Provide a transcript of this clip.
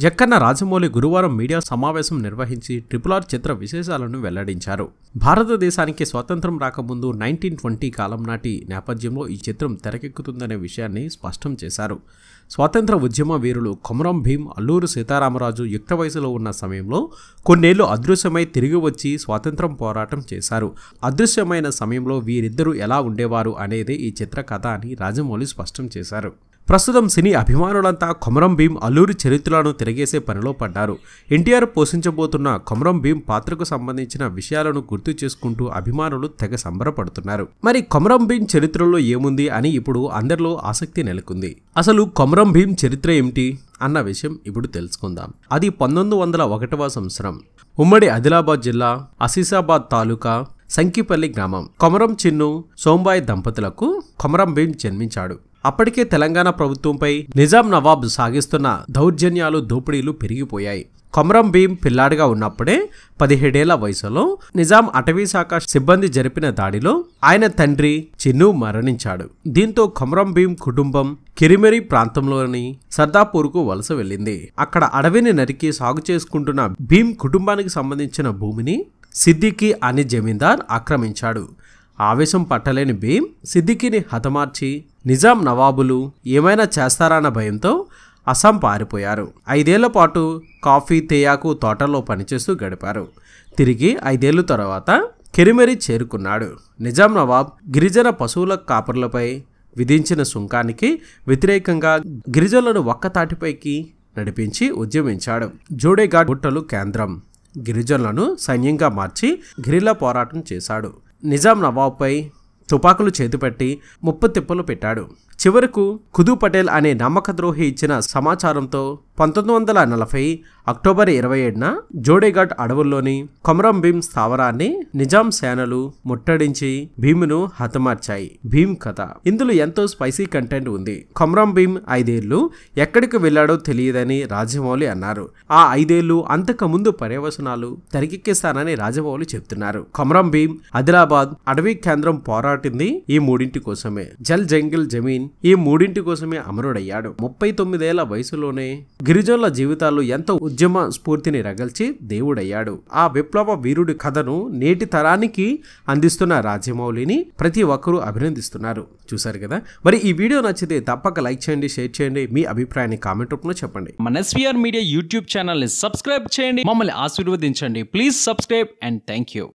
జక్కన్న రాజమౌళి గురువారం మీడియా సమావేశం నిర్వహించి ట్రిపుల్ ఆర్ చిత్ర విశేషాలను వెల్లడించారు. భారతదేశానికి స్వాతంత్రం రాకముందు నైన్టీన్ ట్వంటీ కాలం నాటి నేపథ్యంలో ఈ చిత్రం తెరకెక్కుతుందనే విషయాన్ని స్పష్టం చేశారు. స్వాతంత్ర ఉద్యమ వీరులు కొమరం భీం అల్లూరు సీతారామరాజు యుక్త వయసులో ఉన్న సమయంలో కొన్నేళ్ళు అదృశ్యమై తిరిగి వచ్చి స్వాతంత్రం పోరాటం చేశారు. అదృశ్యమైన సమయంలో వీరిద్దరూ ఎలా ఉండేవారు అనేది ఈ చిత్ర కథ అని రాజమౌళి స్పష్టం చేశారు. ప్రస్తుతం సినీ అభిమానులంతా కొమరం భీం అల్లూరి చరిత్రలను తిరగేసే పనిలో పడ్డారు. ఎన్టీఆర్ పోషించబోతున్న కొమరం భీం పాత్రకు సంబంధించిన విషయాలను గుర్తు చేసుకుంటూ అభిమానులు తెగ సంబరపడుతున్నారు. మరి కొమరం భీం చరిత్రలో ఏముంది అని ఇప్పుడు అందరిలో ఆసక్తి నెలకొంది. అసలు కొమరం భీం చరిత్ర ఏమిటి అన్న విషయం ఇప్పుడు తెలుసుకుందాం. అది పంతొమ్మిది వందల ఒకటవ సంవత్సరం. ఉమ్మడి ఆదిలాబాద్ జిల్లా అసీసాబాద్ తాలూకా సంకిపల్లి గ్రామం. కొమరం చిన్ను సోంబాయి దంపతులకు కొమరం భీం జన్మించాడు. అప్పటికే తెలంగాణ ప్రభుత్వంపై నిజాం నవాబ్ సాగిస్తున్న దౌర్జన్యాలు దోపిడీలు పెరిగిపోయాయి. కొమరం భీం పిల్లాడిగా ఉన్నప్పుడే పదిహేడేళ్ళ వయసులో నిజాం అటవీ శాఖ సిబ్బంది జరిపిన దాడిలో ఆయన తండ్రి చిన్ను మరణించాడు. దీంతో కొమరం భీం కుటుంబం కిరిమెరి ప్రాంతంలోని సర్దాపూర్కు వలస వెళ్ళింది. అక్కడ అడవిని నరికి సాగు చేసుకుంటున్న భీం కుటుంబానికి సంబంధించిన భూమిని సిద్దికి అనే జమీందార్ ఆక్రమించాడు. ఆవేశం పట్టలేని భీమ్ సిద్దికిని హతమార్చి నిజాం నవాబులు ఏమైనా చేస్తారన్న భయంతో అస్సాం పారిపోయారు. ఐదేళ్ళ పాటు కాఫీ తేయాకు తోటల్లో పనిచేస్తూ గడిపారు. తిరిగి ఐదేళ్ళ తర్వాత కెరిమెరి చేరుకున్నాడు. నిజాం నవాబ్ గిరిజన పశువుల కాపర్లపై విధించిన సుంకానికి వ్యతిరేకంగా గిరిజనులను ఒక్కతాటిపైకి నడిపించి ఉద్యమించాడు. జోడేఘాట్ గుట్టలు కేంద్రం. గిరిజనులను సైన్యంగా మార్చి గిరిలా పోరాటం చేశాడు. నిజాం నవాబ్పై తుపాకులు చేతిపెట్టి ముప్పు తిప్పలు పెట్టాడు. చివరకు కుదు పటేల్ అనే నమ్మకద్రోహి ఇచ్చిన సమాచారంతో పంతొమ్మిది వందల నలభై అక్టోబర్ ఇరవై ఏడున జోడేఘాట్ అడవుల్లోని కొమరం భీం స్థావరాన్ని నిజాం సేనలు ముట్టడించి భీమును హతమార్చాయి. భీమ్ కథ. ఇందులో ఎంతో స్పైసీ కంటెంట్ ఉంది. కొమరం భీం ఐదేళ్ళు ఎక్కడికి వెళ్ళాడో తెలియదని రాజమౌళి అన్నారు. ఆ ఐదేళ్ళు అంతకు ముందు పర్యవసనాలు తెరకెక్కిస్తానని రాజమౌళి చెప్తున్నారు కొమరం భీం ఆదిలాబాద్ అడవి కేంద్రం పోరాటింది ఈ మూడింటి కోసమే. జల్ జంగిల్ జమీన్ ఈ మూడింటి కోసమే అమరుడయ్యాడు. ముప్పై తొమ్మిదేళ్ళ వయసులోనే గిరిజనుల జీవితాల్లో ఎంతో ఉద్యమ స్ఫూర్తిని రగల్చి దేవుడయ్యాడు. ఆ విప్లవ వీరుడి కథను నేటి తరానికి అందిస్తున్న రాజమౌళిని ప్రతి ఒక్కరూ అభినందిస్తున్నారు. చూసారు కదా? మరి ఈ వీడియో నచ్చితే తప్పక లైక్ చేయండి షేర్ చేయండి మీ అభిప్రాయాన్ని కామెంట్ రూపంలో చెప్పండి. మన ఎస్వీఆర్ మీడియా యూట్యూబ్ ఛానల్ని సబ్స్క్రైబ్ చేయండి మమ్మల్ని ఆశీర్వదించండి. Please subscribe and thank you